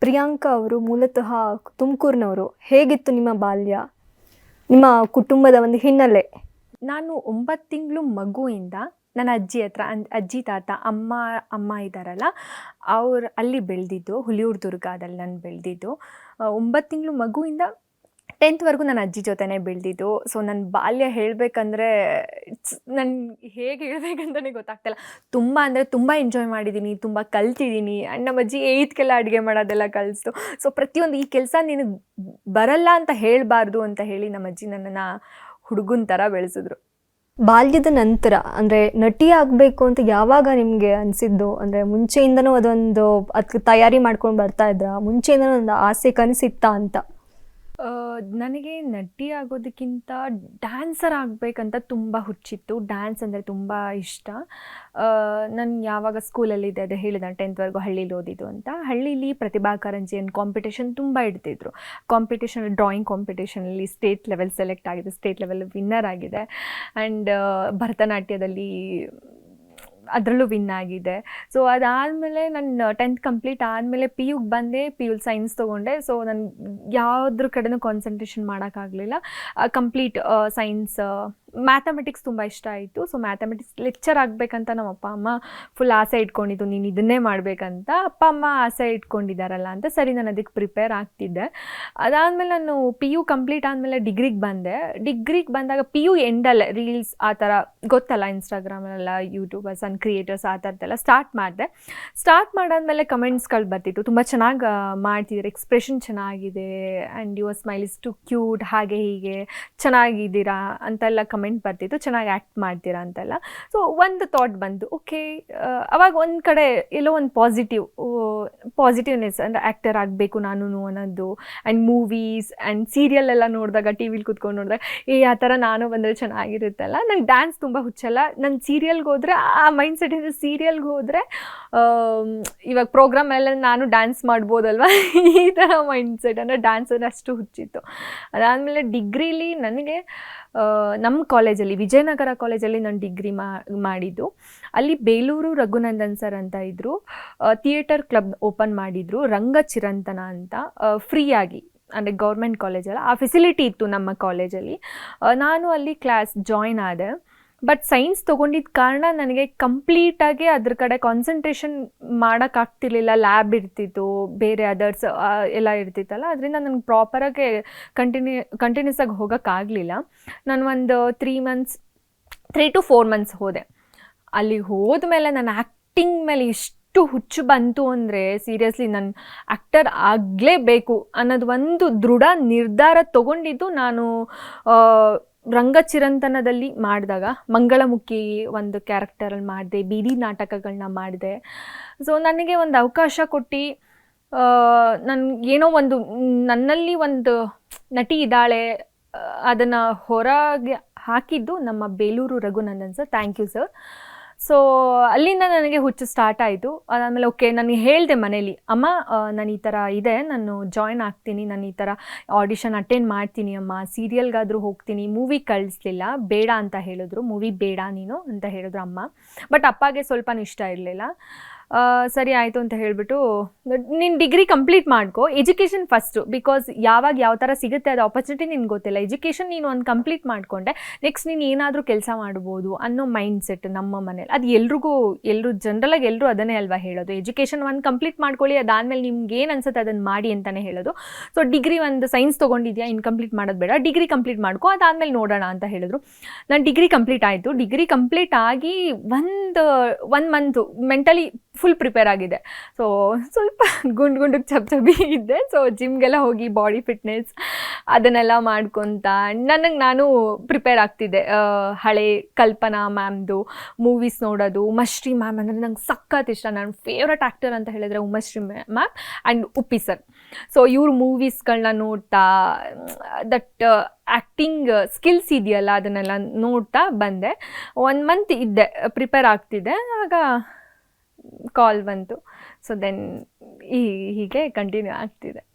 ಪ್ರಿಯಾಂಕಾ ಅವರು ಮೂಲತಃ ತುಮಕೂರಿನವರು. ಹೇಗಿತ್ತು ನಿಮ್ಮ ಬಾಲ್ಯ? ನಿಮ್ಮ ಕುಟುಂಬದ ಒಂದು ಹಿನ್ನೆಲೆ? ನಾನು ಒಂಬತ್ತು ತಿಂಗಳು ಮಗುವಿಂದ ನನ್ನ ಅಜ್ಜಿ ಹತ್ರ ಅಜ್ಜಿ ತಾತ, ಅಮ್ಮ ಅಮ್ಮ ಇದ್ದಾರಲ್ಲ ಅವ್ರು ಅಲ್ಲಿ ಬೆಳೆದಿದ್ದು, ಹುಲಿಯೂರು ದುರ್ಗಾದಲ್ಲಿ ನಾನು ಬೆಳೆದಿದ್ದು. ಒಂಬತ್ತು ತಿಂಗಳು ಮಗುವಿಂದ ಟೆಂತ್ವರೆಗೂ ನನ್ನ ಅಜ್ಜಿ ಜೊತೆನೇ ಬೆಳೆದಿದ್ದು. ಸೊ ನನ್ನ ಬಾಲ್ಯ ಹೇಳಬೇಕಂದ್ರೆ ಇಟ್ಸ್ ನಾನು ಹೇಗೆ ಹೇಳಬೇಕಂತಲೇ ಗೊತ್ತಾಗ್ತಿಲ್ಲ. ತುಂಬ ಅಂದರೆ ತುಂಬ ಎಂಜಾಯ್ ಮಾಡಿದ್ದೀನಿ ತುಂಬ ಕಲ್ತಿದ್ದೀನಿ ಆ್ಯಂಡ್ ನಮ್ಮ ಅಜ್ಜಿ ಏಯ್ತ್ಗೆಲ್ಲ ಅಡುಗೆ ಮಾಡೋದೆಲ್ಲ ಕಲಿಸ್ತು ಸೊ, ಪ್ರತಿಯೊಂದು ಈ ಕೆಲಸ ನಿನಗೆ ಬರಲ್ಲ ಅಂತ ಹೇಳಬಾರ್ದು ಅಂತ ಹೇಳಿ ನಮ್ಮ ಅಜ್ಜಿ ನನ್ನನ್ನು ಹುಡುಗನ ಥರ ಬೆಳೆಸಿದ್ರು. ಬಾಲ್ಯದ ನಂತರ, ಅಂದರೆ ನಟಿ ಆಗಬೇಕು ಅಂತ ಯಾವಾಗ ನಿಮಗೆ ಅನಿಸಿದ್ದು? ಅಂದರೆ ಮುಂಚೆಯಿಂದನೂ ಅದೊಂದು ಅದಕ್ಕೆ ತಯಾರಿ ಮಾಡ್ಕೊಂಡು ಬರ್ತಾ ಇದ್ರಾ, ಮುಂಚೆಯಿಂದನೂ ಒಂದು ಆಸೆ ಕನಸಿತ್ತಾ ಅಂತ? ನನಗೆ ನಟಿ ಆಗೋದಕ್ಕಿಂತ ಡ್ಯಾನ್ಸರ್ ಆಗಬೇಕಂತ ತುಂಬ ಹುಚ್ಚಿತ್ತು. ಡ್ಯಾನ್ಸ್ ಅಂದರೆ ತುಂಬ ಇಷ್ಟ. ನಾನು ಯಾವಾಗ ಸ್ಕೂಲಲ್ಲಿದ್ದೆ, ಅದೇ ಹೇಳಿದೆ, ಟೆಂತ್ವರೆಗೂ ಹಳ್ಳೀಲಿ ಓದಿದ್ದು ಅಂತ. ಹಳ್ಳೀಲಿ ಪ್ರತಿಭಾ ಕಾರಂಜಿ ಅಂತ ಕಾಂಪಿಟೇಷನ್ ತುಂಬ ಇಡ್ತಿದ್ರು. ಕಾಂಪಿಟೇಷನ್ ಡ್ರಾಯಿಂಗ್ ಕಾಂಪಿಟೇಷನಲ್ಲಿ ಸ್ಟೇಟ್ ಲೆವೆಲ್ ಸೆಲೆಕ್ಟ್ ಆಗಿದೆ ಸ್ಟೇಟ್ ಲೆವೆಲ್ ವಿನ್ನರ್ ಆಗಿದೆ. ಆ್ಯಂಡ್ ಭರತನಾಟ್ಯದಲ್ಲಿ ಅದರಲ್ಲೂ ವಿನ್ ಆಗಿದೆ. ಸೊ ಅದಾದಮೇಲೆ ನಾನು ಟೆಂತ್ ಕಂಪ್ಲೀಟ್ ಆದಮೇಲೆ ಪಿ ಯುಗೆ ಬಂದೆ ಪಿ ಯು ಸೈನ್ಸ್ ತೊಗೊಂಡೆ. ಸೊ ನಾನು ಯಾವುದ್ರ ಕಡೆನೂ ಕಾನ್ಸಂಟ್ರೇಷನ್ ಮಾಡೋಕ್ಕಾಗಲಿಲ್ಲ ಕಂಪ್ಲೀಟ್ ಸೈನ್ಸ್ ಮ್ಯಾಥಮೆಟಿಕ್ಸ್ ತುಂಬ ಇಷ್ಟ ಆಯಿತು. ಸೊ ಮ್ಯಾಥಮೆಟಿಕ್ಸ್ ಲೆಕ್ಚರ್ ಆಗಬೇಕಂತ ನಮ್ಮ ಅಪ್ಪ, ಅಮ್ಮ ಫುಲ್ ಆಸೆ ಇಟ್ಕೊಂಡಿದ್ದು, ನೀನು ಇದನ್ನೇ ಮಾಡಬೇಕಂತ ಅಪ್ಪ, ಅಮ್ಮ ಆಸೆ ಇಟ್ಕೊಂಡಿದ್ದಾರಲ್ಲ ಅಂತ ಸರಿ ನಾನು ಅದಕ್ಕೆ ಪ್ರಿಪೇರ್ ಆಗ್ತಿದ್ದೆ. ಅದಾದಮೇಲೆ ನಾನು ಪಿ ಯು ಕಂಪ್ಲೀಟ್ ಆದಮೇಲೆ ಡಿಗ್ರಿಗೆ ಬಂದೆ. ಡಿಗ್ರಿಗೆ ಬಂದಾಗ ಪಿ ಯು ಎಂಡಲ್ಲೇ ರೀಲ್ಸ್ ಆ ಥರ ಗೊತ್ತಲ್ಲ ಇನ್ಸ್ಟಾಗ್ರಾಮಲ್ಲೆಲ್ಲ ಯೂಟ್ಯೂಬರ್ಸ್ ಆ್ಯಂಡ್ ಕ್ರಿಯೇಟರ್ಸ್ ಆ ಥರದ್ದೆಲ್ಲ ಸ್ಟಾರ್ಟ್ ಮಾಡಿದೆ. ಸ್ಟಾರ್ಟ್ ಮಾಡಾದಮೇಲೆ ಕಮೆಂಟ್ಸ್ಗಳು ಬರ್ತಿತ್ತು. ತುಂಬ ಚೆನ್ನಾಗಿ ಮಾಡ್ತಿದ್ದಾರೆ ಎಕ್ಸ್ಪ್ರೆಷನ್ ಚೆನ್ನಾಗಿದೆ. And your smile is too cute ಹಾಗೆ ಹೀಗೆ. ಚೆನ್ನಾಗಿದ್ದೀರಾ ಅಂತೆಲ್ಲ ಬರ್ತಿತ್ತು, ಚೆನ್ನಾಗಿ ಆ್ಯಕ್ಟ್ ಮಾಡ್ತೀರಾ ಅಂತೆಲ್ಲ. ಸೊ ಒಂದು ಥಾಟ್ ಬಂತು ಓಕೆ ಅವಾಗ ಒಂದು ಕಡೆ ಎಲ್ಲೋ ಒಂದು ಪಾಸಿಟಿವ್ ಪಾಸಿಟಿವ್ನೆಸ್ ಅಂದರೆ ಆ್ಯಕ್ಟರ್ ಆಗಬೇಕು ನಾನು ಅನ್ನೋದು ಆ್ಯಂಡ್ ಮೂವೀಸ್ ಆ್ಯಂಡ್ ಸೀರಿಯಲ್ ಎಲ್ಲ ನೋಡಿದಾಗ ಟಿ ವಿಲಿ ಕುತ್ಕೊಂಡು ನೋಡಿದಾಗ, ಏ, ಆ ಥರ ನಾನು ಬಂದರೆ ಚೆನ್ನಾಗಿರುತ್ತಲ್ಲ? ನಂಗೆ ಡ್ಯಾನ್ಸ್ ತುಂಬ ಹುಚ್ಚಲ್ಲ. ನಾನು ಸೀರಿಯಲ್ಗೆ ಹೋದರೆ, ಆ ಮೈಂಡ್ ಸೆಟ್ ಸೆಟ್ಟಿಂದ ಸೀರಿಯಲ್ಗೆ ಹೋದರೆ ಇವಾಗ ಪ್ರೋಗ್ರಾಮ್ ಎಲ್ಲ ನಾನು ಡ್ಯಾನ್ಸ್ ಮಾಡ್ಬೋದಲ್ವ? ಈ ಥರ ಮೈಂಡ್ ಸೆಟ್ ಅಂದರೆ ಡ್ಯಾನ್ಸ್ ಅಂದರೆ ಅಷ್ಟು ಹುಚ್ಚಿತ್ತು. ಅದಾದಮೇಲೆ ಡಿಗ್ರಿಲಿ ನನಗೆ ನಮ್ಮ ಕಾಲೇಜಲ್ಲಿ ವಿಜಯನಗರ ಕಾಲೇಜಲ್ಲಿ ನಾನು ಡಿಗ್ರಿ ಮಾಡಿದ್ದು. ಅಲ್ಲಿ ಬೇಲೂರು ರಘುನಂದನ್ ಸರ್ ಅಂತ ಇದ್ದರು ಥಿಯೇಟರ್ ಕ್ಲಬ್ ಓಪನ್ ಮಾಡಿದರು ರಂಗ ಚಿರಂತನ ಅಂತ ಫ್ರೀಯಾಗಿ, ಅಂದರೆ ಗೌರ್ಮೆಂಟ್ ಕಾಲೇಜಲ್ಲ, ಆ ಫೆಸಿಲಿಟಿ ಇತ್ತು ನಮ್ಮ ಕಾಲೇಜಲ್ಲಿ. ನಾನು ಅಲ್ಲಿ ಕ್ಲಾಸ್ ಜಾಯ್ನ್ ಆದೆ. ಬಟ್ ಸೈನ್ಸ್ ತೊಗೊಂಡಿದ್ದ ಕಾರಣ ನನಗೆ ಕಂಪ್ಲೀಟಾಗಿ ಅದ್ರ ಕಡೆ ಕಾನ್ಸಂಟ್ರೇಷನ್ ಮಾಡೋಕ್ಕಾಗ್ತಿರ್ಲಿಲ್ಲ ಲ್ಯಾಬ್ ಇರ್ತಿತ್ತು, ಬೇರೆ ಅದರ್ಸ್ ಎಲ್ಲ ಇರ್ತಿತ್ತಲ್ಲ. ಅದರಿಂದ ನನಗೆ ಪ್ರಾಪರಾಗಿ ಕಂಟಿನ್ಯೂ ಕಂಟಿನ್ಯೂಸ್ ಆಗಿ ಹೋಗೋಕ್ಕಾಗಲಿಲ್ಲ ನಾನು ಒಂದು three months three to four months ಹೋದೆ. ಅಲ್ಲಿ ಹೋದ್ಮೇಲೆ ನಾನು ಆ್ಯಕ್ಟಿಂಗ್ ಮೇಲೆ ಎಷ್ಟು ಹುಚ್ಚು ಬಂತು ಅಂದರೆ ಸೀರಿಯಸ್ಲಿ ನಾನು ಆ್ಯಕ್ಟರ್ ಆಗಲೇಬೇಕು ಅನ್ನೋದು ಒಂದು ದೃಢ ನಿರ್ಧಾರ ತಗೊಂಡಿದ್ದು ನಾನು ರಂಗಚಿರಂತನದಲ್ಲಿ ಮಾಡಿದಾಗ, ಮಂಗಳಮುಖಿ ಒಂದು ಕ್ಯಾರೆಕ್ಟರಲ್ಲಿ ಮಾಡಿದೆ, ಬೀದಿ ನಾಟಕಗಳನ್ನ ಮಾಡಿದೆ. ಸೊ ನನಗೆ ಒಂದು ಅವಕಾಶ ಕೊಟ್ಟು ನನ್ ಏನೋ ಒಂದು ನನ್ನಲ್ಲಿ ಒಂದು ನಟಿ ಇದ್ದಾಳೆ, ಅದನ್ನು ಹೊರಗೆ ಹಾಕಿದ್ದು ನಮ್ಮ Belur Raghunandan sir thank you sir so ಅಲ್ಲಿಂದ ನನಗೆ ಹುಚ್ಚು ಸ್ಟಾರ್ಟ್ ಆಯಿತು. ಅದಾದಮೇಲೆ ಓಕೆ ನಾನು ಹೇಳಿದೆ ಮನೇಲಿ, ಅಮ್ಮ ನಾನು ಈ ಥರ ಇದೆ, ನಾನು ಜಾಯ್ನ್ ಆಗ್ತೀನಿ, ನಾನು ಈ ಥರ ಆಡಿಷನ್ ಅಟೆಂಡ್ ಮಾಡ್ತೀನಿ, ಅಮ್ಮ ಸೀರಿಯಲ್ಗಾದರೂ ಹೋಗ್ತೀನಿ ಮೂವಿ ಕಳಿಸ್ಲಿಲ್ಲ, ಬೇಡ ಅಂತ ಹೇಳಿದ್ರು ಮೂವಿ ಬೇಡ ನೀನು ಅಂತ ಹೇಳಿದ್ರು ಅಮ್ಮ. ಬಟ್ ಅಪ್ಪಗೆ ಸ್ವಲ್ಪ ಇಷ್ಟ ಇರಲಿಲ್ಲ. ಸರಿ ಆಯಿತು ಅಂತ ಹೇಳಿಬಿಟ್ಟು ನಿನ್ನ ಡಿಗ್ರಿ ಕಂಪ್ಲೀಟ್ ಮಾಡ್ಕೊ ಎಜುಕೇಷನ್ ಫಸ್ಟು ಬಿಕಾಸ್ ಯಾವಾಗ ಯಾವ ಥರ ಸಿಗುತ್ತೆ ಅದು ಆಪರ್ಚುನಿಟಿ ನಿನ್ಗೆ ಗೊತ್ತಿಲ್ಲ. ಎಜುಕೇಷನ್ ನೀನು ಒಂದು ಕಂಪ್ಲೀಟ್ ಮಾಡಿಕೊಂಡೆ ನೆಕ್ಸ್ಟ್ ನೀನು ಏನಾದರೂ ಕೆಲಸ ಮಾಡ್ಬೋದು ಅನ್ನೋ ಮೈಂಡ್ ಸೆಟ್ ನಮ್ಮ ಮನೇಲಿ. ಅದು ಎಲ್ರಿಗೂ ಎಲ್ಲರೂ ಜನರಲಾಗಿ ಎಲ್ಲರೂ ಅದನ್ನೇ ಅಲ್ವಾ ಹೇಳೋದು. ಎಜುಕೇಷನ್ ಒಂದು ಕಂಪ್ಲೀಟ್ ಮಾಡ್ಕೊಳ್ಳಿ, ಅದಾದಮೇಲೆ ನಿಮ್ಗೆ ಏನು ಅನ್ಸುತ್ತೆ ಅದನ್ನು ಮಾಡಿ ಅಂತಲೇ ಹೇಳೋದು. ಸೊ ಡಿಗ್ರಿ ಒಂದು ಸೈನ್ಸ್ ತೊಗೊಂಡಿದ್ಯಾ ಇನ್ಕಂಪ್ಲೀಟ್ ಮಾಡೋದು ಬೇಡ. ಡಿಗ್ರಿ ಕಂಪ್ಲೀಟ್ ಮಾಡ್ಕೊ, ಅದಾದಮೇಲೆ ನೋಡೋಣ ಅಂತ ಹೇಳಿದ್ರು. ನಾನು ಡಿಗ್ರಿ ಕಂಪ್ಲೀಟ್ ಆಯಿತು. ಡಿಗ್ರಿ ಕಂಪ್ಲೀಟ್ ಆಗಿ ಒಂದು one month mentally full prepare ಆಗಿದೆ. ಸೊ ಸ್ವಲ್ಪ ಗುಂಡು ಗುಂಡಕ್ಕೆ ಚಪ್ ಚಬಿ ಇದ್ದೆ ಸೊ ಜಿಮ್ಗೆಲ್ಲ ಹೋಗಿ ಬಾಡಿ ಫಿಟ್ನೆಸ್ ಅದನ್ನೆಲ್ಲ ಮಾಡ್ಕೊತ ನನಗೆ ನಾನು ಪ್ರಿಪೇರ್ ಆಗ್ತಿದ್ದೆ. ಹಳೆ ಕಲ್ಪನಾ ಮ್ಯಾಮ್ದು ಮೂವೀಸ್ ನೋಡೋದು, ಉಮಶ್ರೀ ಮ್ಯಾಮ್ ಅಂದರೆ ನಂಗೆ ಸಖತ್ ಇಷ್ಟ. ನನ್ನ ಫೇವ್ರೆಟ್ ಆ್ಯಕ್ಟರ್ ಅಂತ ಹೇಳಿದ್ರೆ Umashree ma'am and Uppi sir so ಇವ್ರ ಮೂವೀಸ್ಗಳನ್ನ ನೋಡ್ತಾ ದಟ್ ಆ್ಯಕ್ಟಿಂಗ್ ಸ್ಕಿಲ್ಸ್ ಇದೆಯಲ್ಲ ಅದನ್ನೆಲ್ಲ ನೋಡ್ತಾ ಬಂದೆ. ಒನ್ ಮಂತ್ ಇದ್ದೆ ಪ್ರಿಪೇರ್ ಆಗ್ತಿದ್ದೆ. ಆಗ ಕಾಲ್ ಬಂತು. ಸೊ ದೆನ್ ಈ ಹೀಗೆ ಕಂಟಿನ್ಯೂ ಆಗ್ತಿದೆ.